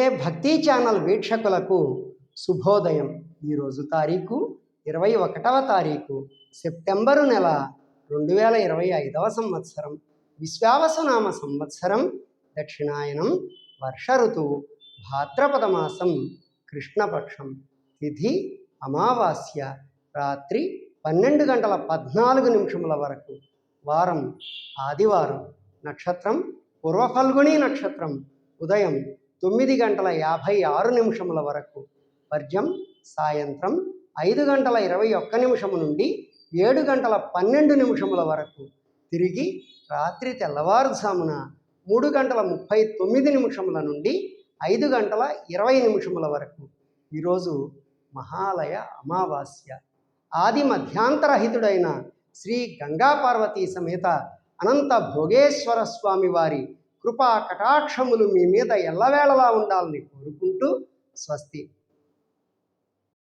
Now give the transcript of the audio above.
ఏ భక్తి ఛానల్ వీక్షకులకు శుభోదయం. ఈరోజు తారీఖు ఇరవై ఒకటవ తారీఖు సెప్టెంబరు నెల రెండు వేల ఇరవై ఐదవ సంవత్సరం. విశ్వావసనామ సంవత్సరం దక్షిణాయనం వర్ష ఋతువు భాద్రపద మాసం కృష్ణపక్షం తిథి అమావాస్య రాత్రి పన్నెండు గంటల పద్నాలుగు నిమిషముల వరకు. వారం ఆదివారం నక్షత్రం పూర్వఫల్గుణి నక్షత్రం ఉదయం తొమ్మిది గంటల యాభై ఆరు నిమిషముల వరకు వర్జం సాయంత్రం ఐదు గంటల ఇరవై ఒక్క నిమిషము నుండి ఏడు గంటల పన్నెండు నిమిషముల వరకు తిరిగి రాత్రి తెల్లవారుజామున మూడు గంటల ముప్పై తొమ్మిది నిమిషముల నుండి ఐదు గంటల ఇరవై నిమిషముల వరకు. ఈరోజు మహాలయ అమావాస్య. ఆది మధ్యాంతరహితుడైన శ్రీ గంగా పార్వతీ సమేత అనంత భోగేశ్వర స్వామి వారి కృపా కటాక్షములు మీ మీద ఎల్లవేళలా ఉండాలని కోరుకుంటూ స్వస్తి.